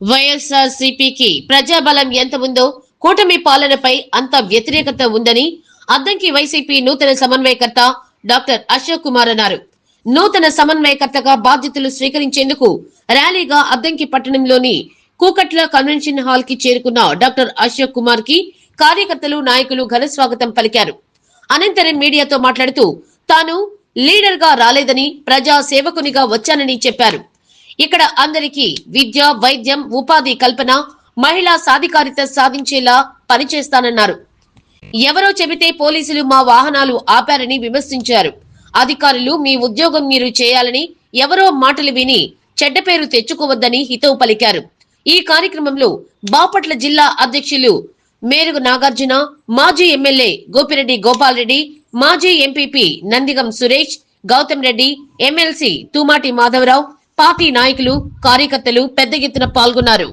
వైఎస్ఆర్ సిపికి ప్రజాబలం ఎంత ఉందో కూటమి పాలనపై అంత వ్యతిరేకత ఉందని అద్దంకి వైసీపీ నూతన సమన్వయకర్త డాక్టర్ అశోక్ కుమార్ అన్నారు. నూతన సమన్వయకర్తగా బాధ్యతలు స్వీకరించేందుకు ర్యాలీగా అద్దంకి పట్టణంలోని కూకట్ల కన్వెన్షన్ హాల్కి చేరుకున్న డాక్టర్ అశోక్ కుమార్కి కార్యకర్తలు నాయకులు ఘన స్వాగతం పలికారు. అనంతరం మీడియాతో మాట్లాడుతూ తాను లీడర్గా రాలేదని ప్రజా సేవకునిగా వచ్చానని చెప్పారు. ఇక్కడ అందరికీ విద్య వైద్యం ఉపాధి కల్పన మహిళా సాధికారిత సాధించేలా పనిచేస్తానన్నారు. ఎవరో చెబితే పోలీసులు మా వాహనాలు ఆపారని విమర్శించారు. అధికారులు మీ ఉద్యోగం మీరు చేయాలని ఎవరో మాటలు విని చెడ్డ పేరు తెచ్చుకోవద్దని హితవు పలికారు. ఈ కార్యక్రమంలో బాపట్ల జిల్లా అధ్యక్షులు మేరుగు నాగార్జున మాజీ ఎమ్మెల్యే గోపిరెడ్డి గోపాల్ రెడ్డి మాజీ MPP Nandigam Suresh Gautam Reddy MLC Tumati Madhavarao party నాయకులు కార్యకర్తలు పెద్ద ఎత్తున పాల్గొన్నారు.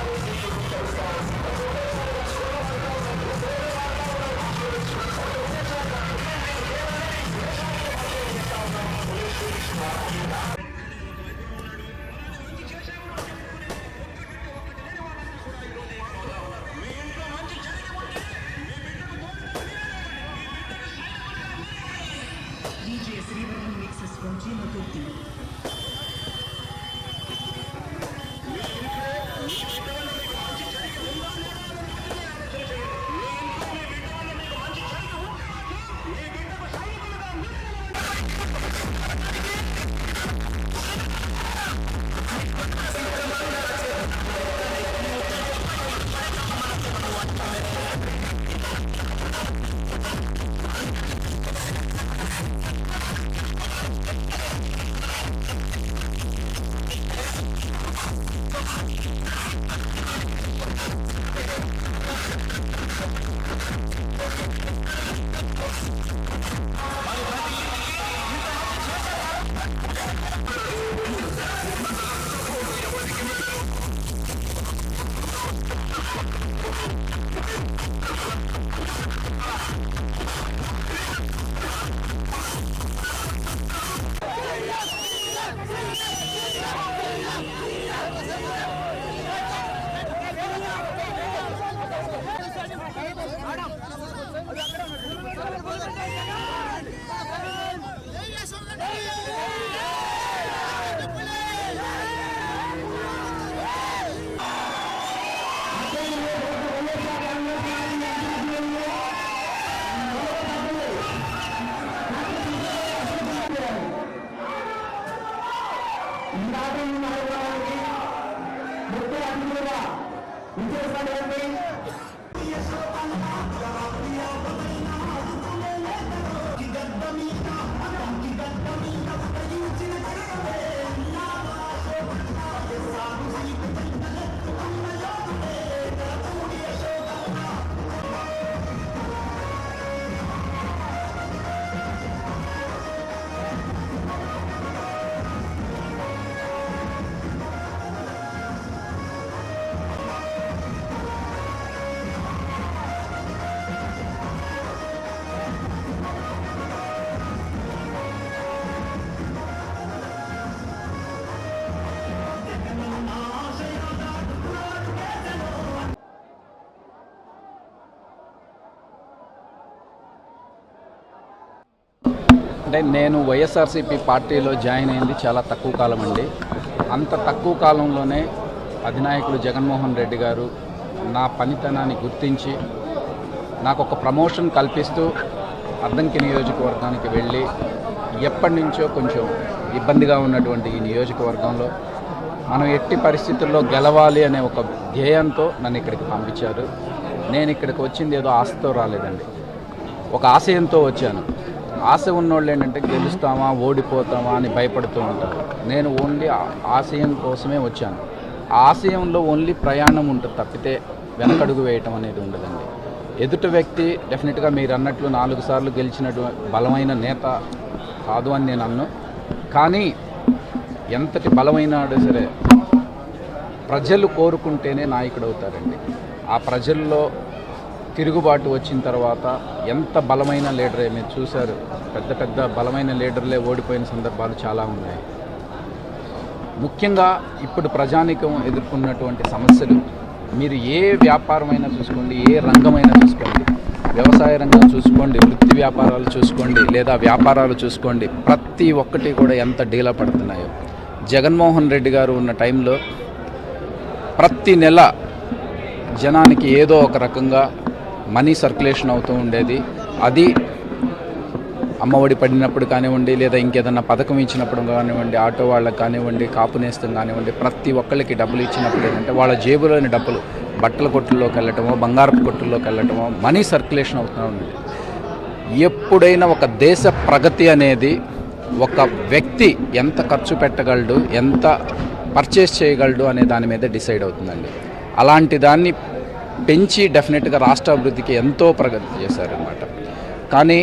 Stars. విజయసాయి అంటే నేను వైఎస్ఆర్సీపీ పార్టీలో జాయిన్ అయింది చాలా తక్కువ కాలం అండి. అంత తక్కువ కాలంలోనే అధినాయకుడు జగన్మోహన్ రెడ్డి గారు నా పనితనాన్ని గుర్తించి నాకు ఒక ప్రమోషన్ కల్పిస్తూ అద్దంకి నియోజకవర్గానికి వెళ్ళి ఎప్పటి నుంచో కొంచెం ఇబ్బందిగా ఉన్నటువంటి ఈ నియోజకవర్గంలో మనం ఎట్టి పరిస్థితుల్లో గెలవాలి అనే ఒక ధ్యేయంతో నన్ను ఇక్కడికి పంపించారు. నేను ఇక్కడికి వచ్చింది ఏదో ఆశతో రాలేదండి. ఒక ఆశయంతో వచ్చాను. ఆశ ఉన్నోళ్ళు ఏంటంటే గెలుస్తామా ఓడిపోతామా అని భయపడుతూ ఉంటారు. నేను ఓన్లీ ఆశయం కోసమే వచ్చాను. ఆ ఆశయంలో ఓన్లీ ప్రయాణం ఉంటుంది తప్పితే వెనకడుగు వేయటం అనేది ఉండదండి. ఎదుటి వ్యక్తి డెఫినెట్గా మీరు అన్నట్లు నాలుగు సార్లు గెలిచినటువంటి బలమైన నేత కాదు అని నేను అన్ను. కానీ ఎంతటి బలమైన సరే ప్రజలు కోరుకుంటేనే నాయకుడు అవుతారండి. ఆ ప్రజల్లో తిరుగుబాటు వచ్చిన తర్వాత ఎంత బలమైన లీడరే మీరు చూశారు. పెద్ద పెద్ద బలమైన లీడర్లే ఓడిపోయిన సందర్భాలు చాలా ఉన్నాయి. ముఖ్యంగా ఇప్పుడు ప్రజానికం ఎదుర్కొన్నటువంటి సమస్యలు మీరు ఏ వ్యాపారమైనా చూసుకోండి ఏ రంగమైనా చూసుకోండి వ్యవసాయ రంగం చూసుకోండి వృత్తి వ్యాపారాలు చూసుకోండి లేదా వ్యాపారాలు చూసుకోండి ప్రతి ఒక్కటి కూడా ఎంత డీలా పడుతున్నాయో. జగన్మోహన్ రెడ్డి గారు ఉన్న టైంలో ప్రతి నెల జనానికి ఏదో ఒక రకంగా మనీ సర్క్యులేషన్ అవుతూ ఉండేది. అది అమ్మఒడి పడినప్పుడు కానివ్వండి లేదా ఇంకేదన్నా పథకం ఇచ్చినప్పుడు కానివ్వండి ఆటో వాళ్ళకి కానివ్వండి కాపు నేస్తం కానివ్వండి ప్రతి ఒక్కళ్ళకి డబ్బులు ఇచ్చినప్పుడు ఏంటంటే వాళ్ళ జేబులోని డబ్బులు బట్టల కొట్టుల్లోకి వెళ్ళటమో బంగారపు కొట్టుల్లోకి వెళ్ళటమో మనీ సర్క్యులేషన్ అవుతూ ఉండేది. ఎప్పుడైనా ఒక దేశ ప్రగతి అనేది ఒక వ్యక్తి ఎంత ఖర్చు పెట్టగలడు ఎంత పర్చేస్ చేయగలడు అనే దాని మీద డిసైడ్ అవుతుందండి. అలాంటి దాన్ని పెంచి డెఫినెట్గా రాష్ట్ర అభివృద్ధికి ఎంతో ప్రగతి చేశారనమాట కానీ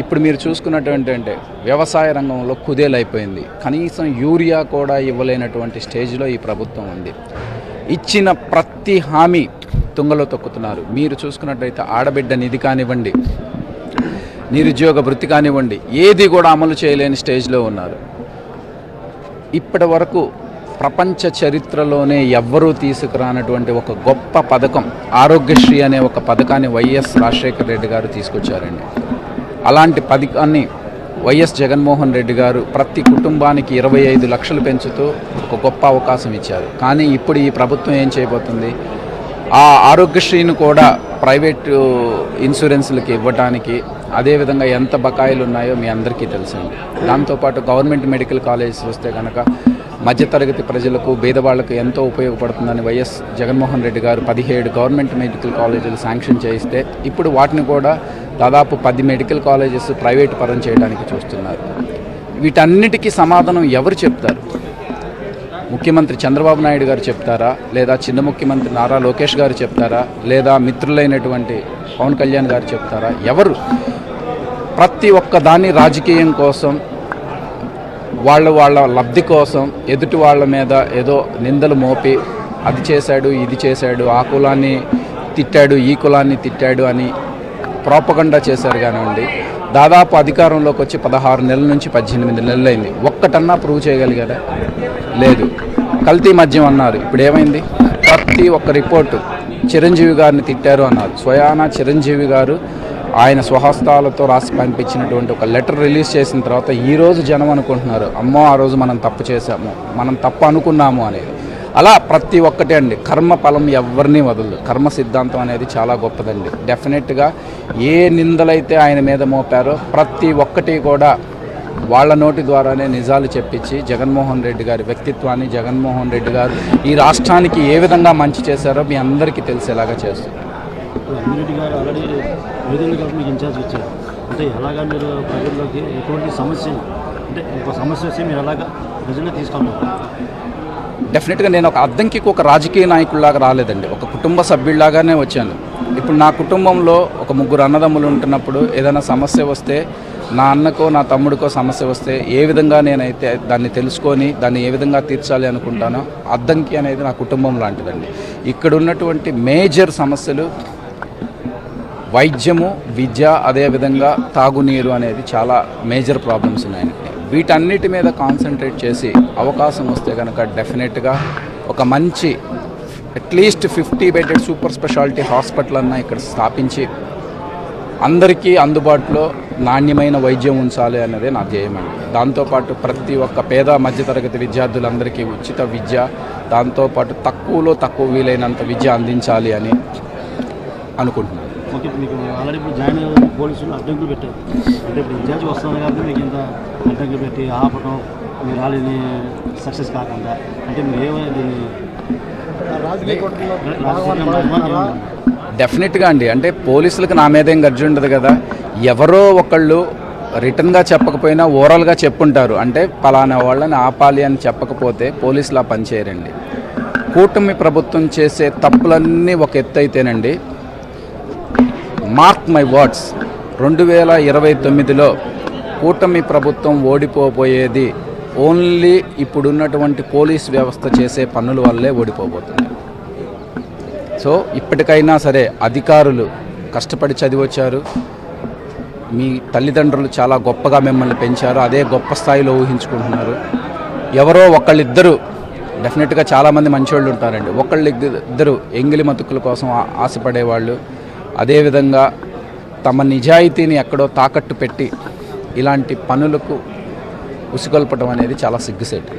ఇప్పుడు మీరు చూసుకున్నటువంటి అంటే వ్యవసాయ రంగంలో కుదేలైపోయింది. కనీసం యూరియా కూడా ఇవ్వలేనటువంటి స్టేజ్లో ఈ ప్రభుత్వం ఉంది. ఇచ్చిన ప్రతి హామీ తుంగలో తొక్కుతున్నారు. మీరు చూసుకున్నట్టయితే ఆడబిడ్డ నిధి కానివ్వండి నిరుద్యోగ వృత్తి కానివ్వండి ఏది కూడా అమలు చేయలేని స్టేజ్లో ఉన్నారు. ఇప్పటి వరకు ప్రపంచ చరిత్రలోనే ఎవ్వరూ తీసుకురానటువంటి ఒక గొప్ప పథకం ఆరోగ్యశ్రీ అనే ఒక పథకాన్ని వైఎస్ రాజశేఖర రెడ్డి గారు తీసుకొచ్చారండి. అలాంటి పథకాన్ని వైఎస్ జగన్మోహన్ రెడ్డి గారు ప్రతి కుటుంబానికి ఇరవై ఐదు లక్షలు పెంచుతూ ఒక గొప్ప అవకాశం ఇచ్చారు. కానీ ఇప్పుడు ఈ ప్రభుత్వం ఏం చేయబోతుంది? ఆ ఆరోగ్యశ్రీని కూడా ప్రైవేటు ఇన్సూరెన్స్లకి ఇవ్వడానికి అదేవిధంగా ఎంత బకాయిలు ఉన్నాయో మీ అందరికీ తెలుసండి. దాంతోపాటు గవర్నమెంట్ మెడికల్ కాలేజెస్ వస్తే కనుక మధ్యతరగతి ప్రజలకు పేదవాళ్ళకు ఎంతో ఉపయోగపడుతుందని వైఎస్ జగన్మోహన్ రెడ్డి గారు పదిహేడు గవర్నమెంట్ మెడికల్ కాలేజీలు శాంక్షన్ చేయిస్తే ఇప్పుడు వాటిని కూడా దాదాపు పది మెడికల్ కాలేజెస్ ప్రైవేట్ పరం చేయడానికి చూస్తున్నారు. వీటన్నిటికీ సమాధానం ఎవరు చెప్తారు? ముఖ్యమంత్రి చంద్రబాబు నాయుడు గారు చెప్తారా? లేదా చిన్న ముఖ్యమంత్రి నారా లోకేష్ గారు చెప్తారా? లేదా మిత్రులైనటువంటి పవన్ కళ్యాణ్ గారు చెప్తారా? ఎవరు? ప్రతి ఒక్క దాన్ని రాజకీయం కోసం వాళ్ళ వాళ్ళ లబ్ధి కోసం ఎదుటి వాళ్ళ మీద ఏదో నిందలు మోపి అది చేశాడు ఇది చేశాడు ఆ కులాన్ని తిట్టాడు ఈ కులాన్ని తిట్టాడు అని ప్రోపగండా చేశారు కానివ్వండి. దాదాపు అధికారంలోకి వచ్చి పదహారు నెలల నుంచి పద్దెనిమిది నెలలైంది. ఒక్కటన్నా ప్రూవ్ చేయగలిగారా? లేదు. కల్తీ మద్యం అన్నారు. ఇప్పుడు ఏమైంది? ప్రతి ఒక్క రిపోర్టు చిరంజీవి గారిని తిట్టారు అన్నారు. స్వయానా చిరంజీవి గారు ఆయన స్వహస్తాలతో రాసి పంపించినటువంటి ఒక లెటర్ రిలీజ్ చేసిన తర్వాత ఈరోజు జనం అనుకుంటున్నారు అమ్మో ఆ రోజు మనం తప్పు చేశాము మనం తప్పు అనుకున్నాము అనేది. అలా ప్రతి ఒక్కటే అండి. కర్మ ఫలం ఎవరిని వదలదు. కర్మ సిద్ధాంతం అనేది చాలా గొప్పదండి. డెఫినెట్గా ఏ నిందలైతే ఆయన మీద మోపారో ప్రతి ఒక్కటి కూడా వాళ్ళ నోటి ద్వారానే నిజాలు చెప్పించి జగన్మోహన్ రెడ్డి గారి వ్యక్తిత్వాన్ని జగన్మోహన్ రెడ్డి గారు ఈ రాష్ట్రానికి ఏ విధంగా మంచి చేశారో మీ అందరికీ తెలిసేలాగా చేస్తున్నారు ఇప్పుడు అమ్మిరెడ్డి గారు ఆల్రెడీ విధంగా మీకు ఇన్ఛార్జ్ ఇచ్చారు. అంటే ఎలాగా మీరు ప్రజల్లోకి ఎటువంటి సమస్య అంటే ఒక సమస్య వస్తే మీరు ఎలాగా ప్రజల్లో తీసుకున్నారు డెఫినెట్గా నేను ఒక అద్దంకి ఒక రాజకీయ నాయకుడిలాగా రాలేదండి. ఒక కుటుంబ సభ్యుడిలాగానే వచ్చాను. ఇప్పుడు నా కుటుంబంలో ఒక ముగ్గురు అన్నదమ్ములు ఉంటున్నప్పుడు ఏదైనా సమస్య వస్తే నా అన్నకో నా తమ్ముడికో సమస్య వస్తే ఏ విధంగా నేనైతే దాన్ని తెలుసుకొని దాన్ని ఏ విధంగా తీర్చాలి అనుకుంటానో అద్దంకి అనేది నా కుటుంబం లాంటిదండి. ఇక్కడ ఉన్నటువంటి మేజర్ సమస్యలు వైద్యము విద్య అదేవిధంగా తాగునీరు అనేది చాలా మేజర్ ప్రాబ్లమ్స్ ఉన్నాయండి వీటన్నిటి మీద కాన్సన్ట్రేట్ చేసి అవకాశం వస్తే కనుక డెఫినెట్గా ఒక మంచి at least fifty bedded super speciality hospital అన్న ఇక్కడ స్థాపించి అందరికీ అందుబాటులో నాణ్యమైన వైద్యం ఉంచాలి అన్నదే నా ధ్యేయమండి దాంతోపాటు ప్రతి ఒక్క పేద మధ్యతరగతి విద్యార్థులందరికీ ఉచిత విద్య దాంతోపాటు తక్కువలో తక్కువ వీలైనంత విద్య అందించాలి అని అనుకుంటున్నాను. ఓకే మీకు ఆల్రెడీ ఇప్పుడు జాయిన్ అయ్యే పోలీసులు అడ్డంకులు పెట్టారు. అంటే ఇప్పుడు ఇన్ఛార్జ్ వస్తుంది కాబట్టి మీకు ఇంత అడ్డంకులు పెట్టి ఆపడం మీ ర్యాలీని సక్సెస్ కాకుండా అంటే మీరు ఏమైంది డెఫినెట్గా అండి. అంటే పోలీసులకు నా మీద ఏం గర్జి ఉండదు కదా. ఎవరో ఒకళ్ళు రిటర్న్గా చెప్పకపోయినా ఓవరాల్గా చెప్పుంటారు. అంటే పలానా వాళ్ళని ఆపాలి అని చెప్పకపోతే పోలీసులు ఆ పని చేయరండి. కూటమి ప్రభుత్వం చేసే తప్పులన్నీ ఒక ఎత్తు అయితేనండి మార్క్ మై వర్డ్స్ రెండు వేల ఇరవై తొమ్మిదిలో కూటమి ప్రభుత్వం ఓడిపోబోయేది. ఓన్లీ ఇప్పుడున్నటువంటి పోలీస్ వ్యవస్థ చేసే పనుల వల్లే ఓడిపోబోతుంది. సో ఇప్పటికైనా సరే అధికారులు కష్టపడి చదివొచ్చారు. మీ తల్లిదండ్రులు చాలా గొప్పగా మిమ్మల్ని పెంచారు. అదే గొప్ప స్థాయిలో ఊహించుకుంటున్నారు. ఎవరో ఒకళ్ళిద్దరూ డెఫినెట్గా చాలామంది మంచివాళ్ళు ఉంటారండి ఒకళ్ళు ఇద్దరు ఎంగిలి మతుకుల కోసం ఆశపడేవాళ్ళు. అదేవిధంగా తమ నిజాయితీని ఎక్కడో తాకట్టు పెట్టి ఇలాంటి పనులకు ఉసుగొల్పడం అనేది చాలా సిగ్గుసేటు.